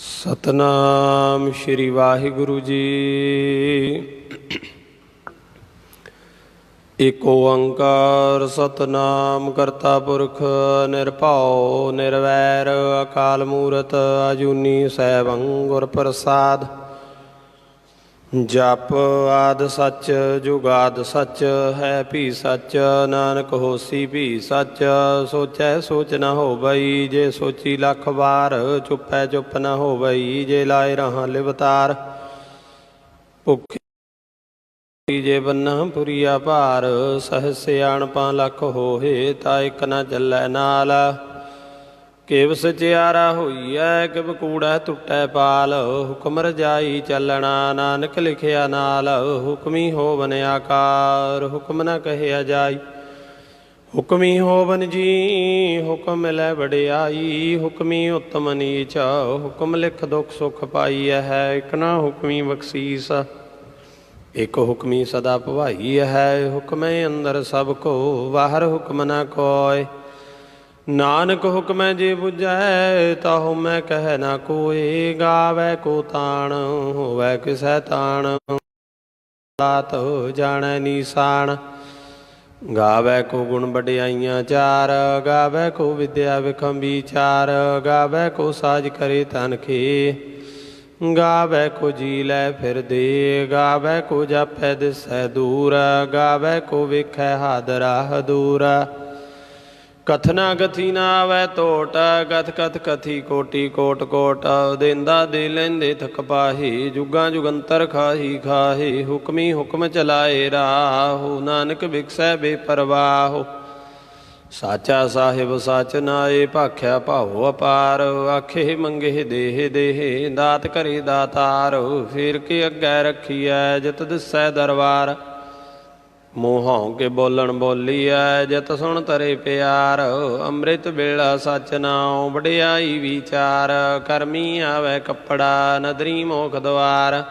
ਸਤਨਾਮ ਸ਼੍ਰੀ ਵਾਹਿਗੁਰੂ ਜੀ। ਏਕ ਓੰਕਾਰ ਸਤਨਾਮ ਕਰਤਾ ਪੁਰਖ ਨਿਰਭਉ ਨਿਰਵੈਰ ਅਕਾਲ ਮੂਰਤ ਅਜੂਨੀ ਸੈਭੰ ਗੁਰ ਪ੍ਰਸਾਦ। ਜਪ ਆਦ ਸੱਚ ਜੁਗਾਦ ਸੱਚ, ਹੈ ਭੀ ਸੱਚ, ਨਾਨਕ ਹੋਸੀ ਭੀ ਸੱਚ। ਸੋਚੈ ਸੋਚ ਨ ਹੋਵਈ, ਜੇ ਸੋਚੀ ਲੱਖ ਵਾਰ, ਚੁੱਪੈ ਚੁੱਪ ਨ ਹੋਵਈ, ਜੇ ਲਾਏ ਰਹਾ ਲਿਵਤਾਰ ਭੁਖੀ ਜੇ ਬੰਨਾ ਪੁਰੀਆ ਭਾਰ, ਸਹਸ ਸਿਆਣਪਾਂ ਲੱਖ ਹੋਏ ਤਾ ਇਕ ਨਾ ਚੱਲੈ ਨਾਲ। ਕਿਵ ਸਚਿਆਰਾ ਹੋਈਐ, ਕਿਵ ਕੂੜਾ ਟੁੱਟੈ ਪਾਲ ਹੁਕਮ ਰਜਾਈ ਚੱਲਣਾ ਨਾਨਕ ਲਿਖਿਆ ਨਾਲ, ਹੁਕਮੀ ਹੋਵਨ ਆਕਾਰ, ਹੁਕਮ ਨਾ ਕਹਿਆ ਜਾਈ। ਹੁਕਮੀ ਹੋਵਨ ਜੀ, ਹੁਕਮ ਲੈ ਵਡਿਆਈ, ਹੁਕਮੀ ਉਤਮ ਨੀਚ, ਹੁਕਮ ਲਿਖ ਦੁਖ ਸੁਖ ਪਾਈਐ ਹੈ, ਇਕ ਨਾ ਹੁਕਮੀ ਬਖਸ਼ੀਸ, ਇਕ ਹੁਕਮੀ ਸਦਾ ਭਵਾਈ ਹੈ, ਹੁਕਮੇ ਅੰਦਰ ਸਭ ਕੋ ਬਾਹਰ ਹੁਕਮ ਨਾ ਕੋਏ ਨਾਨਕ ਹੁਕਮੈ ਜੇ 부ਜੈ ਤਾਹੂ ਮੈਂ ਕਹਿ ਨਾ ਕੋਏ, ਗਾਵੇ ਕੋ ਤਾਣ, ਹੋਵੇ ਕਿਸੈ ਤਾਣ। ਲਾਤ ਜਾਣੈ ਨੀਸਾਨ ਗਾਵੇ ਕੋ ਗੁਣ ਵਡਿਆਈਆਂ ਚਾਰ, ਗਾਵੇ ਕੋ ਵਿਦਿਆ ਵਿਖਮ ਵਿਚਾਰ ਗਾਵੇ ਕੋ ਸਾਜ ਕਰੇ ਤਨ ਖੇ। ਗਾਵੇ ਕੋ ਜੀ ਲੈ ਫਿਰ ਦੇ, ਗਾਵੇ ਕੋ ਜਾਪੈ ਦਿਸੈ ਦੂਰ, ਗਾਵੇ ਕੋ ਵੇਖੈ ਹਾਦਰਾ ਹਦੂਰ। ਕਥਨਾ ਗਥੀ ਨਾ ਆਵੈ ਟੋਟ ਗਤ ਕਥ ਕਥੀ ਕੋਟੀ ਕੋਟ ਕੋਟ। ਦੇਂਦਾ ਦੇ ਲੈਂਦੇ ਥਕ ਪਾਹੀ, ਜੁਗਾਂ ਜੁਗੰਤਰ ਖਾਹੀ ਖਾਹੀ। ਹੁਕਮੀ ਹੁਕਮ ਚਲਾਏ ਰਾਹੂ, ਨਾਨਕ ਵਿਖਸੈ ਬੇਪਰਵਾਹ। ਸਾਚਾ ਸਾਹਿਬ ਸਚ ਨਾਏ, ਭਾਖਿਆ ਭਾਉ ਅਪਾਰ। ਆਖੇ ਮੰਗੇ ਦੇਹ ਦੇਹ, ਦਾਤ ਕਰੇ ਦਾਤਾਰ। ਫੇਰ ਕੇ ਅੱਗੇ ਰੱਖੀਐ ਜਿਤ ਦਿਸੈ ਦਰਬਾਰ ਮੋਹੋਂ ਕੇ ਬੋਲਣ ਬੋਲੀਐ, ਜਿਤ ਸੁਣ ਤਰੇ ਪਿਆਰ। ਅੰਮ੍ਰਿਤ ਵੇਲਾ ਸਚ ਨਾਉ, ਵਡਿਆਈ ਵਿਚਾਰ। ਕਰਮੀ ਆਵੇ ਕੱਪੜਾ, ਨਦਰੀ ਮੋਖ ਦਵਾਰ।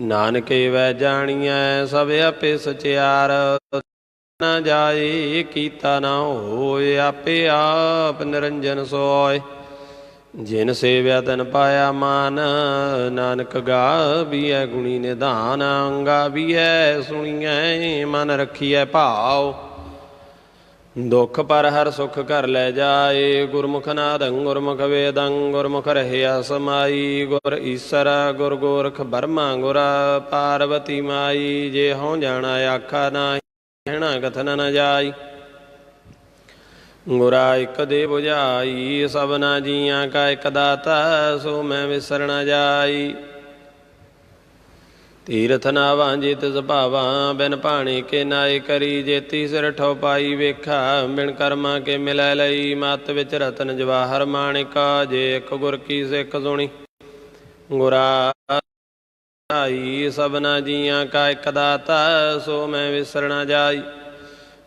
ਨਾਨਕੇ ਵੈ ਜਾਣੀਐ, ਸਭ ਆਪੇ ਸਚਿਆਰ। ਨਾ ਜਾਏ, ਕੀਤਾ ਨਾ ਹੋਏ, ਆਪੇ ਆਪ ਨਿਰੰਜਨ ਸੋਏ। ਜਿਨ ਸੇਵਿਆ ਤਨ ਪਾਇਆ ਮਾਨ, ਨਾਨਕ ਗਾਵੀਐ, ਗੁਣੀ ਨਿਧਾਨ ਗਾਵੀਐ ਸੁਣੀਐ, ਮਨ ਰਖੀਐ ਭਾਉ। ਦੁਖ ਪਰ ਹਰ ਸੁਖ ਕਰ ਲੈ ਜਾਏ, ਗੁਰਮੁਖ ਨਾਦੰ ਗੁਰਮੁਖ ਵੇਦੰ, ਗੁਰਮੁਖ ਰਹਿਆ ਸਮਾਈ ਗੁਰ ਈਸਰ, ਗੁਰ ਗੋਰਖ ਬਰਮਾ, ਗੁਰ ਪਾਰਵਤੀ ਮਾਈ, ਜੇ ਹਉ ਜਾਣਾ ਆਖਾ ਨਾ ਕਹਿਣਾ ਕਥਨ ਨ ਜਾਈ। ਗੁਰਾ ਇਕ ਦੇ 부ਝਾਈ ਸਭਨਾ ਜੀਆਂ ਕਾ ਇਕ ਦਾਤਾ, ਸੋ ਮੈਂ ਵਿਸਰਣਾ ਜਾਈ। ਤੀਰਥ ਨਾਵਾਂ ਜਿਤ ਤਿਸ ਬਿਨ ਪਾਣੀ ਕੇ ਨਾਏ ਕਰੀ, ਜੇਤੀ ਸਿਰ ਠੋ ਪਾਈ ਵੇਖਾ, ਬਿਨ ਕਰਮਾ ਕੇ ਮਿਲੈ ਲਈ, ਮਤ ਵਿੱਚ ਰਤਨ ਜਵਾਹਰ ਮਾਣਿਕਾ, ਜੇ ਇੱਕ ਗੁਰ ਕੀ ਸਿੱਖ ਸੁਣੀ। ਗੁਰਾ ਆਈ ਸਭਨਾ ਜੀਆਂ ਕਾ ਇਕ ਦਾਤਾ, ਸੋ ਮੈਂ ਵਿਸਰਣਾ ਜਾਈ।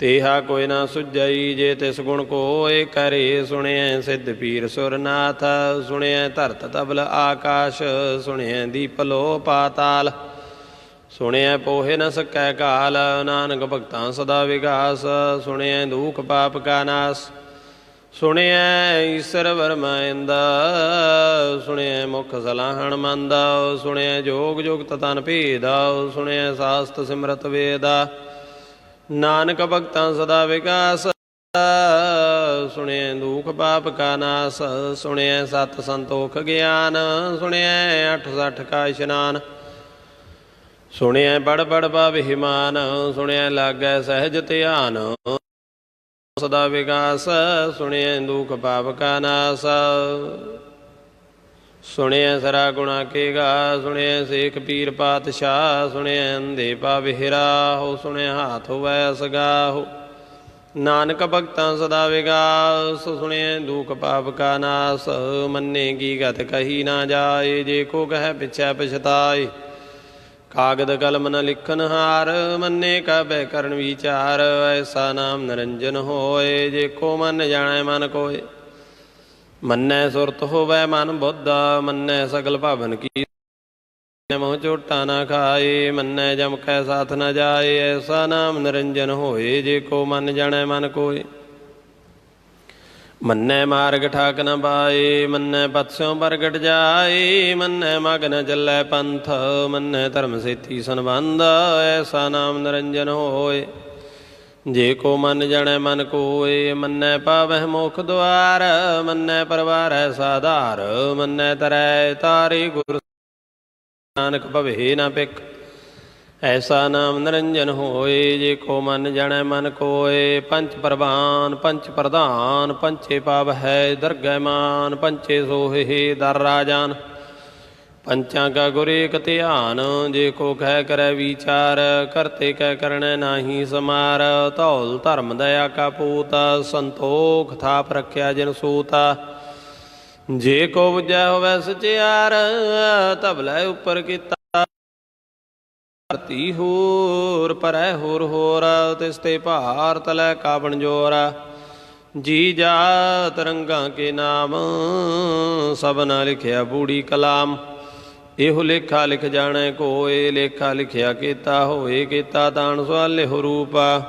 ਤੇਹਾ ਕੋਈ ਨਾ ਸੁਝਈ ਜੇ ਤਿਸ ਗੁਣ ਕੋਏ ਕਰੇ ਸੁਣਿਐ ਸਿੱਧ ਪੀਰ ਸੁਰਨਾਥ, ਸੁਣਿਐ ਧਰਤ ਤਬਲ ਆਕਾਸ਼, ਸੁਣਿਐ ਦੀਪ ਲੋ ਪਾਤਾਲ, ਸੁਣਿਐ ਪੋਹੇ ਨ ਸਕੈ ਕਾਲ, ਨਾਨਕ ਭਗਤਾਂ ਸਦਾ ਵਿਗਾਸ, ਸੁਣਿਐ ਦੁਖ ਪਾਪ ਕਾ ਨਾਸ, ਸੁਣਿਐ ਈਸ਼ਰ ਵਰਮਾਇੰਦਾ ਸੁਣਿਐ ਮੁਖ ਸਲਾਹਣ ਮੰਦਾ, ਸੁਣਿਐ ਜੋਗ ਜੁਗਤ ਤਨ ਭੇਦਾ, ਸੁਣਿਐ ਸਾਸਤ ਸਿਮਰਤ ਵੇਦਾ ਨਾਨਕ ਭਗਤਾਂ ਸਦਾ ਵਿਕਾਸ। ਸੁਣਿਐ ਦੁਖ ਪਾਪ ਕਾ ਨਾਸ, ਸੁਣਿਐ ਸਤ ਸੰਤੋਖ ਗਿਆਨ, ਸੁਣਿਐ ਅਠ ਸਠ ਕਾ ਇਸ਼ਨਾਨ। ਸੁਣਿਐ ਬੜ ਬੜ ਪਾਵਿਮਾਨ ਸੁਣਿਐ ਲਾਗੈ ਸਹਿਜ ਧਿਆਨ। ਸਦਾ ਵਿਕਾਸ, ਸੁਣਿਐ ਦੁਖ ਪਾਪ ਕਾ ਨਾਸ। ਸੁਣਿਐ ਸਰਾ ਗੁਣਾ ਕੇ ਗਾ ਸੁਣਿਐ ਸੇਖ ਪੀਰ ਪਾਤਸ਼ਾਹ ਸੁਣਿਐ ਅੰਧੇ ਪਾ ਵਿਹਰਾ ਹੋ ਸੁਣਿਐ ਹਾਥ ਹੋਵੈ ਸਗਾਹੋ। ਨਾਨਕ ਭਗਤਾਂ ਸਦਾ ਵਿਗਾਸ ਸੁਣਿਐ ਦੁਖ ਪਾਪ ਕਾ ਨਾਸ, ਮੰਨੇ ਕੀ ਗਤ ਕਹੀ ਨਾ ਜਾਏ, ਜੇ ਕੋ ਕਹੈ ਪਿਛੈ ਪਛਤਾਏ। ਕਾਗਦ ਕਲਮ ਨ ਲਿਖਨ ਹਾਰ, ਮੰਨੇ ਕਾ ਬੈ ਕਰਨ ਵਿਚਾਰ, ਐਸਾ ਨਾਮ ਨਿਰੰਜਨ ਹੋਏ, ਜੇ ਕੋ ਮਨ ਜਾਣੈ ਮਨ ਕੋਏ। ਮੰਨੈ ਸੁਰਤ ਹੋਵੈ ਮਨ ਬੁੱਧਾ, ਮੰਨੈ ਸਗਲ ਭਵਨ ਕੀ ਮੋਹ ਝੋਟਾ ਨਾ ਖਾਏ, ਮੰਨੈ ਜਮ ਕੈ ਸਾਥ ਨਾ ਜਾਏ, ਐਸਾ ਨਾਮ ਨਿਰੰਜਨ ਹੋਏ, ਜੇ ਕੋ ਮਨ ਜਾਣੈ ਮਨ ਕੋਏ। ਮੰਨੈ ਮਾਰਗ ਠਾਕ ਨ ਪਾਏ, ਮੰਨੈ ਪਤਸਿਓ ਪ੍ਰਗਟ ਜਾਏ, ਮੰਨੈ ਮਗ ਨ ਚੱਲੈ ਪੰਥ, ਮੰਨੈ ਧਰਮ ਸੇਤੀ ਸੰਬੰਧ, ਐਸਾ ਨਾਮ ਨਿਰੰਜਨ ਹੋਏ। ਜੇ ਕੋ ਮਨ ਜਣੈ ਮਨ ਕੋਏ ਮੰਨੈ ਪਾਵਹਿ ਮੁਖ ਦੁਆਰ, ਮੰਨੈ ਪਰਵਾਰੈ ਸਾਧਾਰ, ਮੰਨੈ ਤਰੈ ਤਾਰੇ ਗੁਰ ਨਾਨਕ ਭਵੇ ਨਾ ਪਿਕ ਐਸਾ ਨਾਮ ਨਿਰੰਜਨ ਹੋਏ, ਜੇ ਕੋ ਮਨ ਜਣੈ ਮਨ ਕੋਏ ਪੰਚ ਪ੍ਰਵਾਨ, ਪੰਚ ਪ੍ਰਧਾਨ, ਪੰਚੇ ਪਾਵ ਹੈ ਦਰਗਹਿ ਮਾਨ, ਪੰਚੇ ਸੋਹੇ ਦਰ ਰਾਜਾਨ। ਪੰਚਾਂ ਕਾ ਗੁਰ ਏਕ ਧਿਆਨ, ਜੇ ਕੋ ਕਹਿ ਕਰੈ ਵਿਚਾਰ ਕਰਤੇ ਕਹਿ ਕਰਣੈ ਨਾਹੀ ਸਮਾਰ। ਧੌਲ ਧਰਮ ਦਇਆ ਕਾ ਪੂਤ, ਸੰਤੋਖ ਥਾਪ ਰਖਿਆ ਜਿਨ ਸੂਤਾ। ਜੇ ਕੋ ਬੁਝੈ ਹੋਵੈ ਸਚਿਆਰ ਤਬਲੇ ਉੱਪਰ ਕੀਤਾ। ਧਰਤੀ ਹੋਰ ਪਰੈ ਹੋਰ ਹੋਰ, ਤਿਸ ਤੇ ਭਾਰ ਤਲੈ ਕਾਬਣ ਜੋਰ। ਜੀ ਜਾਤ ਰੰਗਾਂ ਕੇ ਨਾਮ ਸਭਨਾ ਲਿਖਿਆ ਬੂੜੀ ਕਲਾਮ। ਇਹੋ ਲੇਖਾ ਲਿਖ ਜਾਣੈ ਕੋਏ, ਲੇਖਾ ਲਿਖਿਆ ਕੀਤਾ ਹੋਏ, ਕੀਤਾ ਦਾਨ ਸਵਾਲੇ ਹੋ ਰੂਪਾ।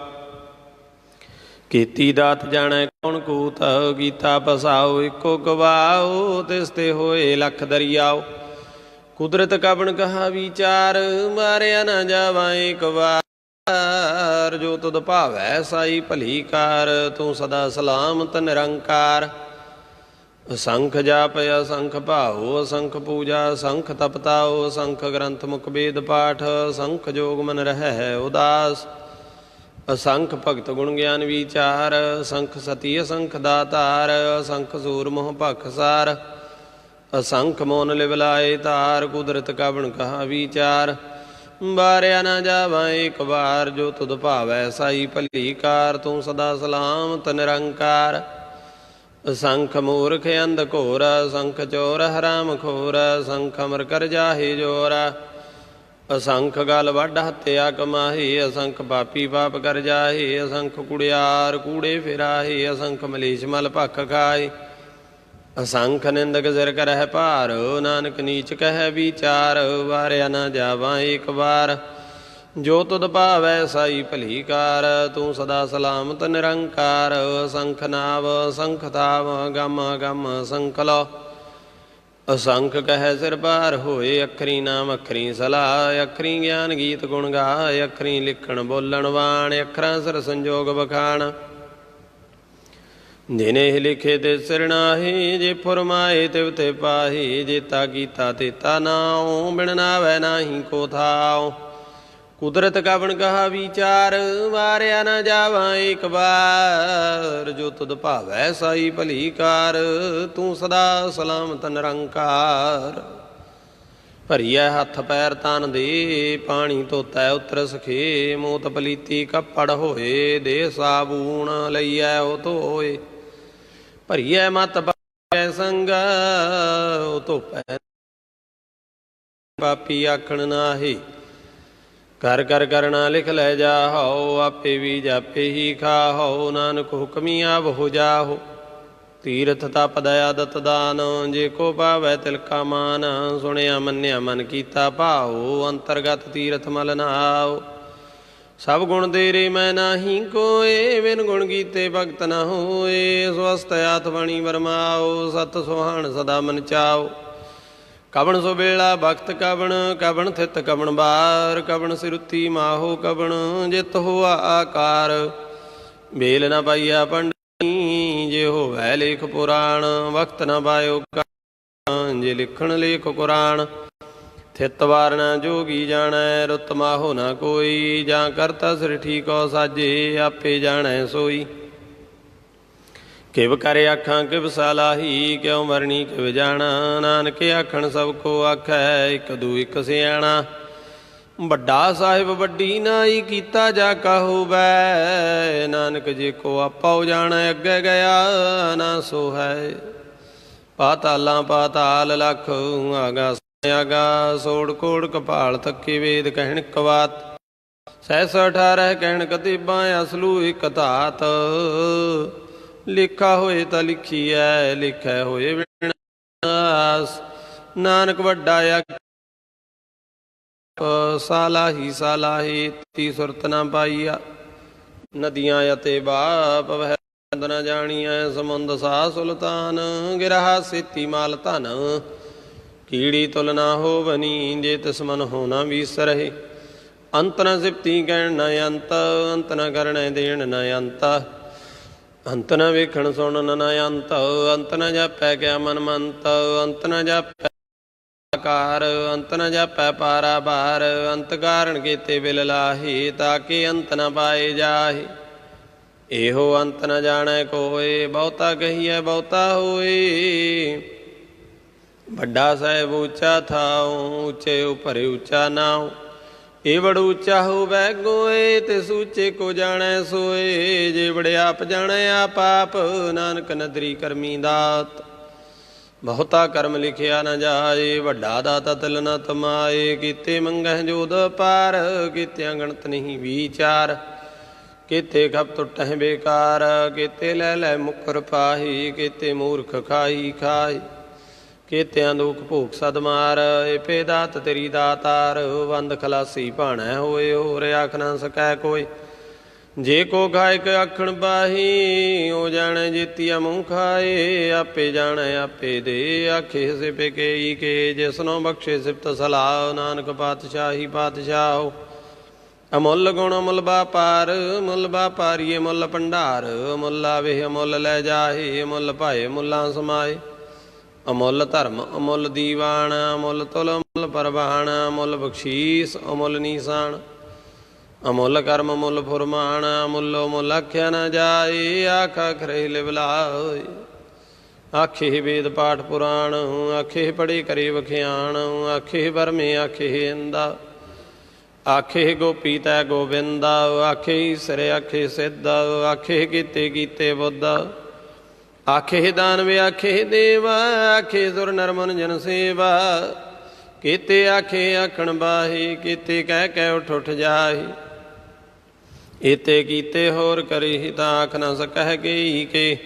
ਕੀਤੀ ਦਾਤ ਜਾਣੈ ਕੌਣ ਕੂਤ, ਗੀਤਾ ਪਸਾਓ ਇੱਕੋ ਗਵਾਓ ਤਿਸ ਤੇ ਹੋਏ ਲਖ ਦਰਿਆਓ ਕੁਦਰਤ ਕਬਣ ਕਹਾ ਵਿਚਾਰ, ਮਾਰਿਆ ਨਾ ਜਾਵਾਂ ਇੱਕ ਵਾਰ। ਜੋ ਤੁਧ ਭਾਵੈ ਸਾਈ ਭਲੀ ਕਾਰ, ਤੂੰ ਸਦਾ ਸਲਾਮਤ ਨਿਰੰਕਾਰ। ਅਸੰਖ ਜਾਪ ਅਸੰਖ ਭਾਉ, ਅਸੰਖ ਪੂਜਾ, ਅਸੰਖ ਤਪਤਾਉ, ਅਸੰਖ ਗ੍ਰੰਥ ਮੁਖ ਵੇਦ ਪਾਠ, ਅਸੰਖ ਜੋਗ ਮਨ ਰਹਿ ਉਦਾਸ। ਅਸੰਖ ਭਗਤ ਗੁਣ ਗਿਆਨ ਵਿਚਾਰ, ਅਸੰਖ ਸਤੀ ਅਸੰਖ ਦਾਤਾਰ, ਅਸੰਖ ਸੂਰ ਮੋਹ ਭਖਸਾਰ ਅਸੰਖ ਮੋਨ ਲਿਵਲਾਏ ਤਾਰ ਕੁਦਰਤ ਕਬਣ ਕਹਾ ਵਿਚਾਰ। ਬਾਰਿਆ ਨਾ ਜਾਵਾਂ ਇੱਕ ਵਾਰ, ਜੋ ਤੁਧ ਭਾਵੈ ਸਾਈ ਭਲੀ ਕਾਰ, ਤੂੰ ਸਦਾ ਸਲਾਮਤ ਨਿਰੰਕਾਰ। ਅਸੰਖ ਮੂਰਖ ਅੰਧ ਘੋਰ, ਅਸੰਖ ਚੋਰ ਹਰਾਮ ਖੋਰ, ਅਸੰਖ ਅਮਰ ਕਰ ਜਾਹੇ ਜੋਰ। ਅਸੰਖ ਗਲ ਵੱਡ ਹੱਤਿਆ ਕਮਾਹੀ ਅਸੰਖ ਪਾਪੀ ਪਾਪ ਕਰ ਜਾਹੇ, ਅਸੰਖ ਕੁੜਿਆਰ ਕੂੜੇ ਫਿਰਾਹੇ, ਅਸੰਖ ਮਲੇਸ਼ ਮਲ ਭਖ ਖਾਏ। ਅਸੰਖ ਨਿੰਦਕ ਸਿਰ ਕਰਹਿ ਭਾਰ, ਨਾਨਕ ਨੀਚ ਕਹਿ ਵਿਚਾਰ, ਵਾਰਿਆ ਨਾ ਜਾਵਾਂ ਇੱਕ ਵਾਰ। ਜੋ ਤੁਧ ਭਾਵੈ ਸਾਈ ਭਲੀ ਕਾਰ, ਤੂੰ ਸਦਾ ਸਲਾਮਤ ਨਿਰੰਕਾਰ, ਅਸੰਖ ਨਾਵ, ਅਸੰਖ ਥਾਵ ਗਮ ਗਮ ਸੰਖ ਲੋ ਅਸੰਖ ਕਹੈ ਸਿਰ ਭਾਰ ਹੋਏ, ਅੱਖਰੀ ਨਾਮ ਅੱਖਰੀ ਸਲਾਹ, ਅੱਖਰੀ ਗਿਆਨ ਗੀਤ ਗੁਣ ਗਾਏ ਅੱਖਰੀ ਲਿਖਣ ਬੋਲਣ ਵਾਣ, ਅੱਖਰਾਂ ਸਿਰ ਸੰਜੋਗ ਬਖਾਣ ਜਿਨੇ ਲਿਖੇ ਤੇ ਸਿਰਨਾਹੀ ਜੇ ਫਰਮਾਏ ਤਿਵ ਤੇ ਪਾਹੀ, ਜੇਤਾ ਕੀਤਾ ਤੇਤਾ ਨਾਉ, ਬਿਨ ਨਾਵੈ ਨਾਹੀ ਕੋ ਥਾਉ। ਕੁਦਰਤ ਕਵਣ ਕਹਾ ਵਿਚਾਰ, ਵਾਰਿਆ ਨਾ ਜਾਵਾਂ ਇੱਕ ਵਾਰ। ਜੋ ਤੁਧ ਭਾਵੈ ਸਾਈ ਭਲੀ ਕਾਰ, ਤੂੰ ਸਦਾ ਸਲਾਮਤ ਨਿਰੰਕਾਰ। ਭਰੀਐ ਹੱਥ ਪੈਰ ਤਨ ਦੇ, ਪਾਣੀ ਧੋਤੈ ਉਤਰ ਸਖੇ। ਮੋਤ ਪਲੀਤੀ ਕੱਪੜ ਹੋਏ, ਦੇ ਸਾਬੂਣ ਲਈਐ ਉਹ ਧੋਏ। ਭਰੀਐ ਮਤ ਪਾਪੈ ਸੰਗ, ਉਹ ਧੋਪੈ। ਪਾਪੀ ਆਖਣ ਨਾਹੀ ਕਰ ਕਰ ਕਰਣਾ ਲਿਖ ਲੈ ਜਾਹੋ, ਆਪੇ ਵੀ ਜਾਪੇ ਹੀ ਖਾ ਖਾਹੋ, ਨਾਨਕ ਹੁਕਮੀ ਆਵ ਹੋ ਜਾਹੋ। ਤੀਰਥ ਤਪ ਦਇਆ ਦਤ ਦਾਨ, ਜੇ ਕੋ ਪਾਵੈ ਤਿਲ ਕਾ ਮਾਨ, ਸੁਣਿਆ ਮੰਨਿਆ ਮਨ ਕੀਤਾ ਭਾਉ, ਅੰਤਰਗਤ ਤੀਰਥ ਮਲ ਨਾਉ। ਸਭ ਗੁਣ ਤੇਰੇ ਮੈਂ ਨਾਹੀ ਕੋਏ, ਬਿਨ ਗੁਣ ਕੀਤੇ ਭਗਤ ਨਾ ਹੋਏ ਸਵਸਤ ਆਤ ਬਣੀ ਵਰਮਾਓ ਸਤ ਸੁਹਾਣ ਸਦਾ ਮਨ ਚਾਓ ਕਵਣ ਸੋ ਵੇਲਾ ਭਗਤ ਕਵਣ ਕਵਣ ਥਿਤ ਕਵਣ ਬਾਰ, ਕਵਣ ਸਿਰੁਤੀ ਮਾਹੋ ਕਵਣ, ਜਿਤ ਹੋਆ ਆਕਾਰ। ਵੇਲ ਨਾ ਪਾਈਆ ਪੰਡਨੀ ਜੇ ਹੋਵੈ ਲੇਖ ਪੁਰਾਣ, ਵਕਤ ਨਾ ਪਾਇਓ ਕਾ- ਜੇ ਲਿਖਣ ਲੇਖ ਕੁਰਾਨ ਥਿਤ ਵਾਰਨਾ ਜੋਗੀ ਜਾਣੈ, ਰੁਤ ਮਾਹੋ ਨਾ ਕੋਈ, ਜਾਂ ਕਰਤਾ ਸਿਰ ਠੀਕੋ ਸਾਜੇ, ਆਪੇ ਜਾਣੈ ਸੋਈ। ਕਿਵ ਕਰ ਆਖਾਂ, ਕਿਵ ਸਾਲਾਹੀ, ਕਿਉ ਮਰਨੀ ਕਿਵ ਜਾਣਾ। ਨਾਨਕ ਆਖਣ, ਸਭ ਕੋ ਆਖੈ, ਇਕ ਦੂ ਇਕ ਸਿਆਣਾ। ਵੱਡਾ ਸਾਹਿਬ ਵੱਡੀ ਨਾਈ ਕੀਤਾ ਜਾ ਕਹੂ ਬੈ। ਨਾਨਕ ਜੀ ਕੋ ਆਪਾਉ ਜਾਣੈ, ਅੱਗੇ ਗਿਆ ਨਾ ਸੋ ਹੈ ਪਾਤਾਲਾਂ ਪਾਤਾਲ ਲਖ, ਆਗਾ ਆਗਾ ਸੋੜ ਕੋੜ ਕਪਾਲ ਤੱਕੇ ਵੇਦ ਕਹਿਣ ਕਵਾਤ ਸਹਿਸ 18 ਕਹਿਣ ਕਤੀਬਾਂ, ਅਸਲੂ ਇਕ ਧਾਤ। ਲਿਖਾ ਹੋਏ ਤਾਂ ਲਿਖੀਐ, ਲਿਖੈ ਹੋਏ ਵਿਨਾਸ਼। ਨਾਨਕ ਵੱਡਾ ਆ ਸਾਲਾਹੀ ਸਾਲਾਹੀ ਤੀ ਸੁਰਤ ਨਾ ਪਾਈਆ। ਨਦੀਆਂ ਅਤੇ ਬਾਪ ਵਹਿ ਨ ਜਾਣੀਐ, ਸਮੁੰਦ ਸਾ ਸੁਲਤਾਨ। ਗਿਰਹਾ ਸੇਤੀ ਮਾਲ ਧਨ, ਕੀੜੀ ਤੁਲ ਨਾ ਹੋਵਨੀ, ਜੇ ਤਿਸ ਮਨ ਹੋਣਾ ਵੀਸਰਹਿ ਅੰਤ ਨ ਸਿਪਤੀ ਕਹਿਣ ਨ ਅੰਤ ਅੰਤ ਨ ਕਰਣੈ ਦੇਣ ਨ ਅੰਤ। ਅੰਤ ਨ ਵੇਖਣ ਸੁਣ ਨ ਅੰਤ ਅੰਤ ਨ ਜਾਪੈ ਕਿਆ ਮਨ ਮੰਤ ਅੰਤ ਨ ਜਾਪੈ ਕਾਰ ਅੰਤ ਨ ਜਾਪੈ ਪਾਰਾ ਬਾਰ ਅੰਤ ਕਾਰਣ ਕੀਤੇ ਬਿਲ ਲਾਹੀ, ਤਾਂ ਕਿ ਅੰਤ ਨ ਪਾਏ ਜਾਹੀ। ਇਹੋ ਅੰਤ ਨ ਜਾਣੈ ਕੋਏ, ਬਹੁਤਾ ਕਹੀਐ ਬਹੁਤਾ ਹੋਏ। ਵੱਡਾ ਸਾਹਿਬ ਉੱਚਾ ਥਾਉ, ਉੱਚੇ ਉਪਰ ਉੱਚਾ ਨਾਉ। ਇਹ ਉੱਚਾ ਹੋਵੇ ਗੋਏ, ਤੇ ਸੂਚੇ ਕੋ ਜਾਣੈ ਸੋਏ। ਜੇ ਬੜ ਆਪ ਜਾਣੈ ਆਪ ਆਪ, ਨਾਨਕ ਨਦਰੀ ਕਰਮੀ ਦਾਤ। ਬਹੁਤਾ ਕਰਮ ਲਿਖਿਆ ਨਾ ਜਾਏ, ਵੱਡਾ ਦਾਤਾ ਤਿਲ ਨ ਤਮਾਏ। ਕੀਤੇ ਮੰਗਹਿ ਜੋਦ ਪਾਰ ਕੀਤਿਆਂ ਗਣਤ ਨਹੀਂ ਵਿਚਾਰ। ਕੀਤੇ ਖਪ ਟੁੱਟਹਿ ਬੇਕਾਰ, ਕੀਤੇ ਲੈ ਲੈ ਮੁਕਰ ਪਾਹੀ, ਕੀਤੇ ਮੂਰਖ ਖਾਈ ਖਾਈ ਕੀਤਿਆਂ ਦੁਖ ਭੂਖ ਸਦ ਮਾਰ, ਏਪੇ ਦਾਤ ਤੇਰੀ ਦਾਤਾਰ, ਵੰਦ ਖਲਾਸੀ ਭਾਣੈ ਹੋਏ, ਹੋਰ ਆਖ ਨਾ ਸਕੈ ਕੋਈ। ਜੇ ਕੋ ਗਾਇਕ ਆਖਣ ਬਾਹੀ, ਉਹ ਜਾਣੈ ਜੀਤੀਆ ਮੂੰਹ ਖਾਏ, ਆਪੇ ਜਾਣੈ, ਆਪੇ ਦੇ, ਆਖੇ ਸਿਪੇ ਕੇਈ ਕੇ, ਜਿਸਨੋ ਬਖਸ਼ੇ ਸਿਫਤ ਸਲਾਹ, ਨਾਨਕ ਪਾਤਸ਼ਾਹੀ ਪਾਤਸ਼ਾਹ। ਅਮੁੱਲ ਗੁਣ ਅਮੁੱਲ ਬਾਪਾਰ ਮੁੱਲ ਬਾਪਾਰੀਏ ਮੁੱਲ ਭੰਡਾਰ, ਮੁੱਲ ਆਵੇ ਅਮੁੱਲ ਲੈ ਜਾਹੇ, ਮੁੱਲ ਭਾਏ ਮੁੱਲਾਂ ਸਮਾਏ। ਅਮੁੱਲ ਧਰਮ, ਅਮੁੱਲ ਦੀਵਾਨ, ਅਮੁੱਲ ਤੁਲ, ਅਮੁੱਲ ਪਰਵਾਨ, ਅਮੁੱਲ ਬਖਸ਼ੀਸ, ਅਮੁੱਲ ਨੀਸਾਨ। ਅਮੁੱਲ ਕਰਮ, ਅਮੁੱਲ ਫੁਰਮਾਨ, ਅਮੁੱਲ ਮੁੱਲ ਆਖਿਆ ਨਾ ਜਾਏ, ਆਖਾ ਖਰੇ ਲਿਵਲਾਏ ਆਖੇ ਵੇਦ ਪਾਠ ਪੁਰਾਣ ਆਖੇ ਪੜੇ ਕਰੇ ਵਖਿਆਣ ਆਖੇ ਵਰਮੇ, ਆਖੇ ਇੰਦਾ। ਆਖੇ ਗੋਪੀ ਤੈ ਗੋਬਿੰਦਾ, ਆਖੇ ਈਸਰ ਆਖੇ ਸਿੱਧਾ, ਆਖੇ ਕੀਤੇ ਕੀਤੇ ਬੁੱਧ। ਆਖੇ ਦਾਨਵ, ਆਖੇ ਦੇਵ, ਆਖੇ ਸੁਰ ਨਰ ਜਨ ਸੇਵਾ। ਕੀਤੇ ਆਖੇ ਆਖਣ ਬਾਹੀ, ਕੀਤੇ ਕਹਿ ਕਹਿ ਉਠ ਉਠ ਜਾਹੀ। ਏਤੇ ਕੀਤੇ ਹੋਰ ਕਰੀ ਤਾਂ ਆਖ ਨਾ ਸਕਹਿ ਗਈ ਕੇ।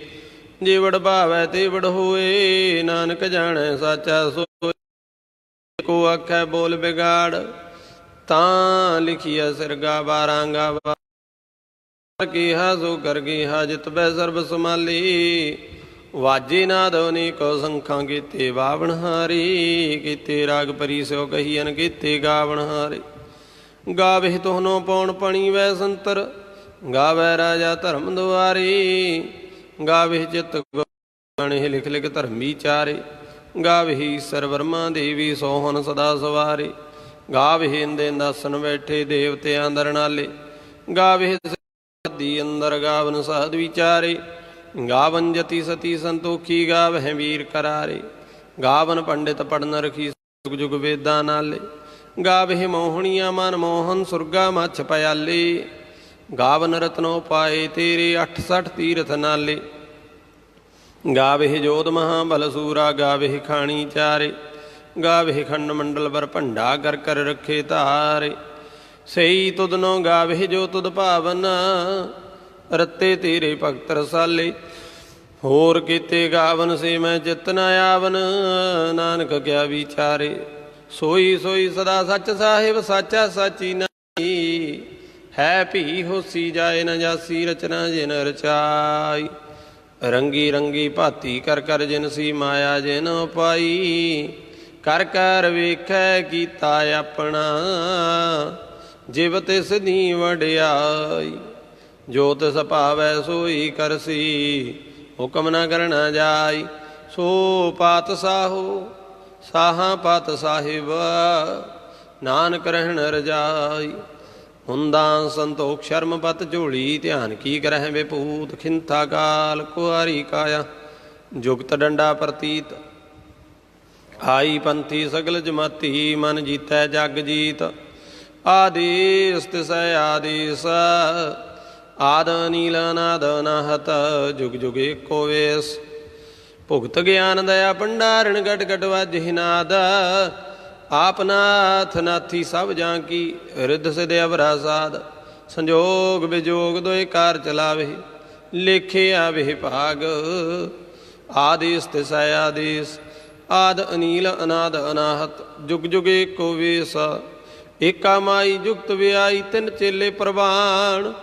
ਜੇ ਵਡ ਭਾਵੈ ਤੇ ਵਡ ਹੋਏ, ਨਾਨਕ ਜਾਣੈ ਸਾਚਾ ਸੋਏ। ਕੋ ਆਖੈ ਬੋਲ ਬਿਗਾੜ, ਤਾਂ ਲਿਖਿਆ ਸਿਰਗਾ ਬਾਰਾਂਗਾ ਕੀ ਹਾਜ਼ੋ ਕਰ ਗਈ ਹਾਜਤ ਬੈ ਸਰਬ ਸਮਾਲੀ ਵਾਜੇ ਨਾਦਵਨੀ ਕੋ ਸੰਖਾਂ ਕੀਤੇ ਬਾਵਣ ਹਾਰੀ, ਕੀਤੇ ਰਾਗ ਪਰੀ ਸੋ ਕਹੀਨ ਕੀਤੇ ਗਾਵਣ ਹਾਰੇ। ਗਾਵੇ ਤੋਹਨੋ ਪੌਣ ਪਣੀ ਵੈ ਸੰਤਰ ਗਾਵੇ ਰਾਜਾ ਧਰਮ ਦੁਆਰੀ। ਗਾਵੇ ਚਿਤ ਗਣੇ ਲਿਖ ਲਿਖ ਧਰਮ ਵਿਚਾਰੇ ਗਾਵੇ ਸਰਵਰਮਾ ਦੇਵੀ ਸੋਹਣ ਸਦਾ ਸਵਾਰੇ। ਗਾਵੇ ਇੰਦੇ ਦਸਨ ਬੈਠੇ ਦੇਵਤਿਆਂ ਦਰਨਾਲੇ ਗਾਵੇ ਦੀ ਅੰਦਰ ਗਾਵਨ ਸਾਧ ਵਿਚਾਰੇ, ਗਾਵਨ ਜਤੀ ਸਤੀ ਸੰਤੋਖੀ ਗਾਵਹਿ ਵੀਰ ਕਰਾਰੇ। ਗਾਵਨ ਪੰਡਿਤ ਪੜਨ ਰਖੀ ਸੁਗ ਜੁਗ ਵੇਦਾਂ ਨਾਲੇ। ਗਾਵਹਿ ਮੋਹਣੀਆਂ ਮਨ ਮੋਹਨ ਸੁਰਗਾ ਮਛ ਪਿਆਲੇ। ਗਾਵਨ ਰਤਨੋ ਪਾਏ ਤੇਰੇ 68 ਤੀਰਥ ਨਾਲੇ। ਗਾਵਹਿ ਜੋਤ ਮਹਾ ਬਲ ਸੂਰਾ, ਗਾਵਹਿ ਖਾਣੀ ਚਾਰੇ। ਗਾਵਹਿ ਖੰਡ ਮੰਡਲ ਵਰ ਭੰਡਾ ਕਰ ਕਰ ਰੱਖੇ ਧਾਰੇ। ਸਈ ਤੁਧਨੋ ਗਾਵੇ ਜੋ ਤੁਧ ਭਾਵਨ, ਰੱਤੇ ਤੇਰੇ ਭਗਤ ਰਸਾਲੇ। ਹੋਰ ਕੀਤੇ ਗਾਵਨ ਸੇ ਮੈਂ ਚਿਤ ਨ ਆਵਨ, ਨਾਨਕ ਕਿਆ ਵਿਚਾਰੇ। ਸੋਈ ਸੋਈ ਸਦਾ ਸੱਚ ਸਾਹਿਬ, ਸਾਚਾ ਸਾਚੀ ਨਹੀਂ। ਹੈ ਭੀ ਹੋਸੀ ਜਾਏ ਨ ਜਾਸੀ, ਰਚਨਾ ਜਿਨ ਰਚਾਈ। ਰੰਗੀ ਰੰਗੀ ਭਾਤੀ ਕਰ ਕਰ ਜਿਨ ਸੀ ਮਾਇਆ ਜਿਨ ਪਾਈ ਕਰ ਕਰ ਵੇਖੈ ਕੀਤਾ ਆਪਣਾ। ਜਿਵ ਤਿਸ ਦੀ ਵਡਿਆਈ ਜੋ ਤਿਸ ਭਾਵੈ ਸੋਈ ਕਰਸੀ, ਹੁਕਮ ਨਾ ਕਰਨਾ ਜਾਈ, ਸੋ ਪਾਤ ਸਾਹੋ, ਸਾਹਾਂ ਪਤ ਸਾਹਿਬ, ਨਾਨਕ ਰਹਿਣ ਰਜਾਈ। ਹੁੰਦਾ ਸੰਤੋਖ ਸ਼ਰਮ ਪਤ ਝੋਲੀ, ਧਿਆਨ ਕੀ ਕਰਹਿ ਵਿਪੂਤ ਖਿੰਥਾ ਕਾਲ ਕੁਆਰੀ ਕਾਇਆ। ਜੁਗਤ ਡੰਡਾ ਪ੍ਰਤੀਤ, ਆਈ ਪੰਥੀ ਸਗਲ ਜਮਾਤੀ, ਮਨ ਜੀਤੈ ਜਗ ਜੀਤ। ਆਦੇਸ ਤਿਸੈ ਆਦੇਸ, ਆਦ ਨੀਲ ਨਾਦ ਨਹਤ, ਜੁਗ ਜੁਗ ਏਕੋ ਵੇਸ। ਭੁਗਤ ਗਿਆਨ ਦਇਆ ਭੰਡਾਰਣ ਗਟ ਗਟ ਵਾਜਿ ਨਾਦ ਆਪਨਾਥ ਨਾਥੀ ਸਭ ਜਾਂ ਕੀ, ਰਿੱਧ ਸਿਧ ਅਵਰਾ ਸਾਧ ਸੰਜੋਗ ਵਿਜੋਗ ਦੋਇ ਕਾਰ ਚਲਾਵੇ, ਲੇਖੇ ਆਵੇ ਭਾਗ। ਆਦੇਸ ਤਿਸੈ ਆਦੇਸ, ਆਦ ਅਨੀਲ ਅਨਾਦ ਅਨਾਹਤ, ਜੁਗ ਜੁਗੇ ਏਕੋ ਵੇਸ। ਏਕਾ ਮਾਈ ਜੁਗਤ ਵਿਆਈ ਤਿੰਨ ਚੇਲੇ ਪ੍ਰਵਾਨ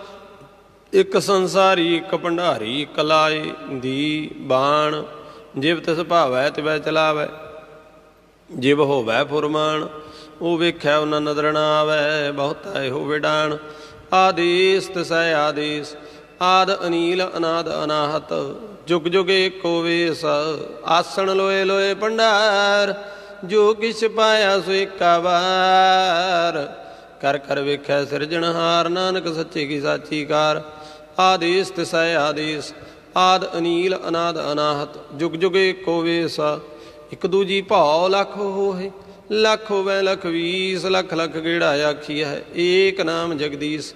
ਇੱਕ ਸੰਸਾਰੀ, ਇੱਕ ਭੰਡਾਰੀ, ਇੱਕ ਲਾਏ ਦੀ ਬਾਣ। ਜਿਵ ਤਿਸ ਭਾਵੈ, ਤਿਵੈ ਚਲਾਵੈ। ਜਿਵ ਹੋਵੈ ਫੁਰਮਾਨ, ਉਹ ਵੇਖੈ ਉਹਨਾਂ ਨਦਰ ਨਾ ਆਵੈ, ਬਹੁਤਾ ਇਹੋ ਵਿਡਾਣ। ਆਦੇਸ ਤਿਸੈ ਆਦੇਸ, ਆਦ ਅਨੀਲ, ਅਨਾਦ ਅਨਾਹਤ। ਜੁਗ ਜੁਗੇ ਏਕੋ ਵੇਸ, ਆਸਣ ਲੋਏ ਲੋਏ ਭੰਡਾਰ। ਜੋ ਕਿਛ ਪਾਇਆ ਸੋ ਏਕਾ ਵਾਰ। ਕਰ ਕਰ ਵੇਖੈ ਸਿਰਜਣਹਾਰ ਨਾਨਕ ਸੱਚੇ ਕੀ ਸਾਚੀ ਕਾਰ ਆਦੇਸ ਤਿਸੈ ਆਦੇਸ ਆਦ ਅਨੀਲ, ਅਨਾਦ ਅਨਾਹਤ। ਜੁਗ ਜੁਗ ਕੋ ਵੇਸ। ਇਕ ਦੂਜੀ ਭਾਉ ਲੱਖ ਹੋਏ ਲੱਖ ਹੋਵੇ, ਲੱਖ ਵੀਸ। ਲੱਖ ਲੱਖ ਗੇੜਾ ਆਖੀ ਹੈ ਏਕ ਨਾਮ ਜਗਦੀਸ਼।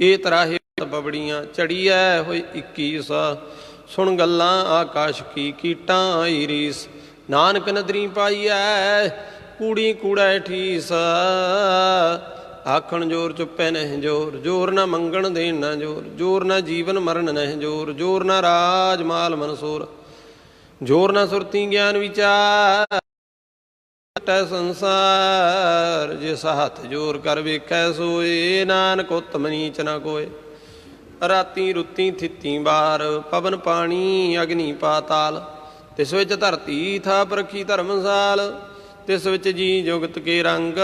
ਇਹ ਤਰਾਹੇ ਬਬੜੀਆਂ, ਚੜੀਐ ਹੋਈ 21 ਸੁਣ ਗੱਲਾਂ ਆਕਾਸ਼ ਕੀ, ਕੀਟਾਂ ਆਈ ਰੀਸ। ਨਾਨਕ ਨਦਰੀ ਪਾਈਐ, ਕੂੜੀ ਕੂੜਾ ਠੀਸ। ਆਖਣ ਜੋਰ ਚੁੱਪੈ ਨਹਿ ਜੋਰ ਜੋਰ ਨਾ ਮੰਗਣ ਦੇਣ ਨਾ ਜੋਰ ਜੋਰ ਨਾ ਜੀਵਨ ਮਰਨ ਨਹਿ ਜੋਰ ਜੋਰ ਨਾ ਰਾਜ ਮਾਲ ਮਨਸੂਰ। ਜੋਰ ਨਾ ਸੁਰਤੀ ਗਿਆਨ ਵਿਚਾਰ ਟੈ ਸੰਸਾਰ ਜਿਸ ਹੱਥ ਜੋਰ ਕਰ ਵੇਖੈ ਸੋਏ, ਨਾਨਕ ਉਤਮ ਨੀਚ ਨਾ ਕੋਏ। ਰਾਤੀ ਰੁੱਤੀ ਥਿੱਤੀ ਬਾਰ, ਪਵਨ ਪਾਣੀ ਅਗਨੀ ਪਾਤਾਲ। ਤਿਸ ਵਿੱਚ ਧਰਤੀ ਥਾ ਪ੍ਰਖੀ ਧਰਮਸਾਲ, ਤਿਸ ਵਿੱਚ ਜੀ ਜੁਗਤ ਕੇ ਰੰਗ।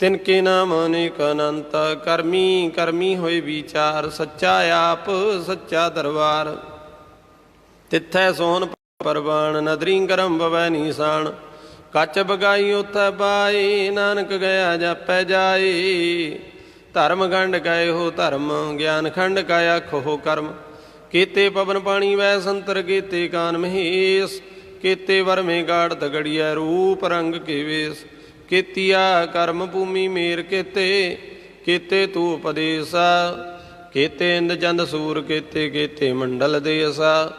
ਤਿਨ ਕੇ ਨਾਮ ਅਨੇਕ ਅਨੰਤ, ਕਰਮੀ ਕਰਮੀ ਹੋਏ ਵਿਚਾਰ, ਸੱਚਾ ਆਪ, ਸੱਚਾ ਦਰਬਾਰ। ਤਿੱਥੈ ਸੋਹਣ ਪਰਵਾਨ ਨਦਰੀ ਕਰਮ ਬਵੈ ਨੀਸਾਨ ਕੱਚ ਬਗਾਈ ਉਥੈ ਪਾਏ, ਨਾਨਕ ਗਿਆ ਜਾਪੈ ਜਾਏ। ਧਰਮ ਗੰਢ ਗਏ ਹੋ ਧਰਮ, ਗਿਆਨ ਖੰਡ ਕਾਇਆ ਖੋ ਕਰਮ। ਕੀਤੇ ਪਵਨ ਪਾਣੀ ਵੈ ਸੰਤਰ ਕੀਤੇ ਕਾਨ ਮਹੇਸ਼, ਕੀਤੇ ਵਰਮੇ ਗਾੜ ਤਗੜੀਐ ਰੂਪ ਰੰਗ ਕੇ ਵੇਸ ਕੀਤੀਆ ਕਰਮ ਭੂਮੀ ਮੇਰ ਕੀਤੇ ਕੀਤੇ ਤੂ ਉਪਦੇਸਾ, ਕੀਤੇ ਇੰਦ ਚੰਦ ਸੂਰ ਕੀਤੇ ਕੀਤੇ ਮੰਡਲ ਦੇਸਾ,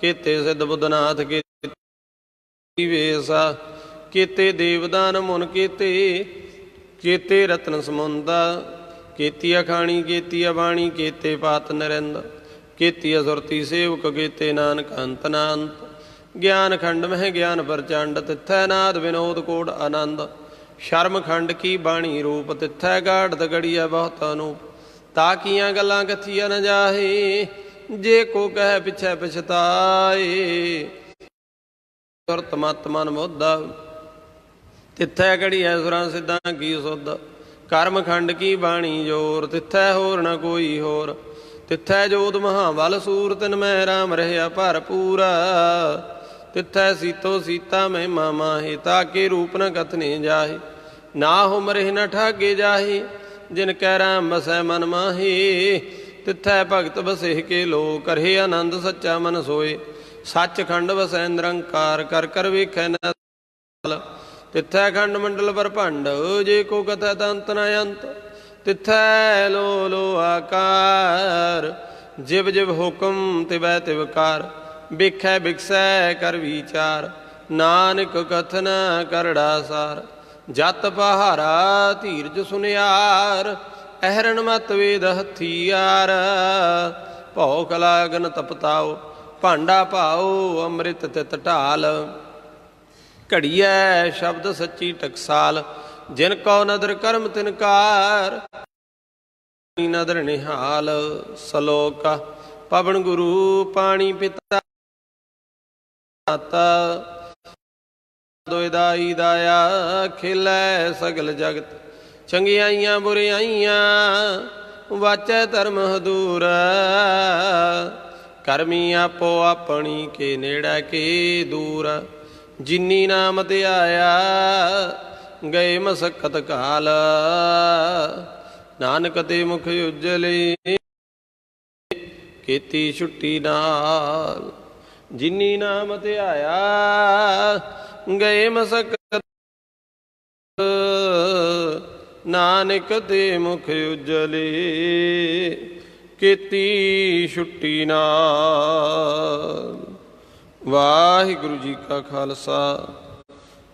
ਕੀਤੇ ਸਿੱਧ ਬੁੱਧਨਾਥ ਕੀਤੇ ਵੇਸਾ, ਕੀਤੇ ਦੇਵਦਾਨ ਮੁਨ ਕੀਤੇ ਕੀਤੇ ਰਤਨ ਸਮੁੰਦਾ ਕੀਤੀ ਅਖਾਣੀ ਕੀਤੀ ਬਾਣੀ, ਕੀਤੇ ਪਾਤ ਨਰਿੰਦ ਕੀਤੀ ਅਸੁਰਤੀ ਸੇਵਕ ਕੀਤੇ ਨਾਨਕ ਅੰਤ ਨਾ ਗਿਆਨ ਖੰਡ ਮਹਿ ਗਿਆਨ ਪ੍ਰਚੰਡ, ਤਿੱਥੈ ਨਾਦ ਵਿਨੋਦ ਕੋਟ ਆਨੰਦ। ਸ਼ਰਮ ਖੰਡ ਕੀ ਬਾਣੀ ਰੂਪ, ਤਿੱਥੈ ਗਾੜ ਤਗੜੀਐ ਬਹੁਤ ਅਨੂਪ। ਤਾ ਕੀਆਂ ਗੱਲਾਂ ਕਥੀਆਂ ਨ ਜਾਹੇ, ਜੇ ਕੋ ਕਹਿ ਪਿਛੈ ਪਛਤਾਏ। ਸੁਰਤ ਮਤ ਮਨ ਮੋਦਾ। ਤਿੱਥੈ ਘੜੀਐ ਸੁਰਾਂ ਸਿੱਧਾਂ ਕੀ ਸੁਧ। ਕਰਮ ਖੰਡ ਕੀ ਬਾਣੀ ਜੋਰ, ਤਿੱਥੈ ਹੋਰ ਨ ਕੋਈ ਹੋਰ। ਤਿੱਥੈ ਜੋਤ ਮਹਾਬਲ ਸੂਰ ਤਿਨ ਮੈਂ ਰਾਮ ਰਹਿਆ ਭਰਪੂਰ। ਤਿੱਥੈ ਸੀਤੋ ਸੀਤਾ ਮੈਂ ਮਾਮਾ ਹੈ ਤਾਕੇ ਰੂਪ ਨ ਕਥਨੇ ਜਾਹੇ। ਨਾ ਹੋ ਮਰੇ ਨ ਠਾਗੇ ਜਾਹੇ, ਜਿਨ ਕੈ ਰਾਮ ਬਸੈ ਮਨ ਮਾਹੀ। ਤਿੱਥੈ ਭਗਤ ਬਸੇ ਕੇ ਲੋ ਕਰਹਿ ਆਨੰਦ ਸੱਚਾ ਮਨ ਸੋਏ। ਸੱਚਖੰਡ ਵਸੈ ਨਿਰੰਕਾਰ, ਕਰ ਕਰ ਵੇਖੈ ਨ ਤਿੱਥੈ ਖੰਡ ਮੰਡਲ ਪਰ ਭੰਡ, ਜੇ ਕੋ ਕਥੈ ਤੰਤ ਨ ਅੰਤ। ਤਿਥੈ ਲੋ ਲੋ ਆਕਾਰ, ਜਿਵ ਜਿਵ ਹੁਕਮ ਤਿਵੈ ਤਿਵਕਾਰ ਬਿਖੈ ਬਿਖਸੈ ਕਰ ਵਿਚਾਰ, ਨਾਨਕ ਕਥਨ ਕਰੜਾ ਸਾਰ, ਜਤ ਪਹਾਰਾ ਧੀਰਜ ਸੁਨਿਆਰ, ਅਹਰਣ ਮਤ ਵੇਦ ਹਥਿਆਰ ਭੌ ਕਲਾਗਨ ਤਪਤਾਓ, ਭਾਂਡਾ ਭਾਓ ਅੰਮ੍ਰਿਤ ਤਿਤ ਢਾਲ, ਘੜੀਐ ਸ਼ਬਦ ਸੱਚੀ ਟਕਸਾਲ ਜਿਨ ਕੋ ਨਦਰ ਕਰਮ ਤਿਨਕਾਰ ਨਦਰ ਨਿਹਾਲ ਸਲੋਕ। ਪਵਨ ਗੁਰੂ ਪਾਣੀ ਪਿਤਾ ਮਾਤਾ ਦੋਇ ਦਾਇਆ ਖਿਲੈ ਸਗਲ ਜਗਤ। ਚੰਗਿਆਈਆਂ ਬੁਰਿਆਈਆਂ ਵਾਚੈ ਧਰਮ ਹਦੂਰ। ਕਰਮੀ ਆਪੋ ਆਪਣੀ ਕੇ ਨੇੜਾ ਕੇ ਦੂਰ। ਜਿਨੀ ਨਾਮ ਤੇ ਆਇਆ ਗਏ ਮਸਕਤ ਕਾਲ। ਨਾਨਕ ਤੇ ਮੁਖ ਉਜਲੇ ਕੀਤੀ ਛੁੱਟੀ ਨਾਲ। ਜਿਨੀ ਨਾਮ ਤੇ ਆਇਆ, ਗਏ ਮਸਕਤ ਨਾਨਕ ਤੇ ਮੁਖ ਉਜਲੇ ਕੀਤੀ ਛੁੱਟੀ ਨਾਲ। ਵਾਹਿਗੁਰੂ ਜੀ ਕਾ ਖਾਲਸਾ।